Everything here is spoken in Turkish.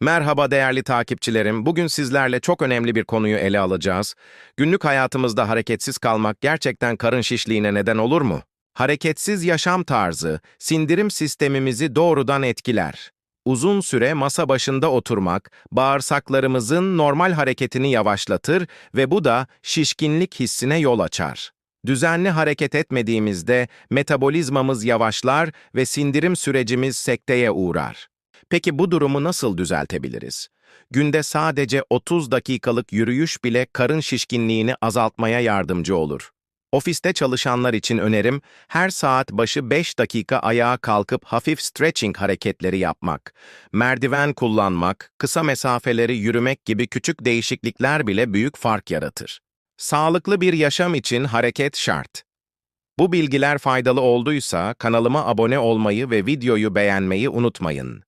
Merhaba değerli takipçilerim. Bugün sizlerle çok önemli bir konuyu ele alacağız. Günlük hayatımızda hareketsiz kalmak gerçekten karın şişliğine neden olur mu? Hareketsiz yaşam tarzı, sindirim sistemimizi doğrudan etkiler. Uzun süre masa başında oturmak, bağırsaklarımızın normal hareketini yavaşlatır ve bu da şişkinlik hissine yol açar. Düzenli hareket etmediğimizde metabolizmamız yavaşlar ve sindirim sürecimiz sekteye uğrar. Peki bu durumu nasıl düzeltebiliriz? Günde sadece 30 dakikalık yürüyüş bile karın şişkinliğini azaltmaya yardımcı olur. Ofiste çalışanlar için önerim, her saat başı 5 dakika ayağa kalkıp hafif stretching hareketleri yapmak. Merdiven kullanmak, kısa mesafeleri yürümek gibi küçük değişiklikler bile büyük fark yaratır. Sağlıklı bir yaşam için hareket şart. Bu bilgiler faydalı olduysa kanalıma abone olmayı ve videoyu beğenmeyi unutmayın.